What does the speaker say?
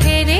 ফেরে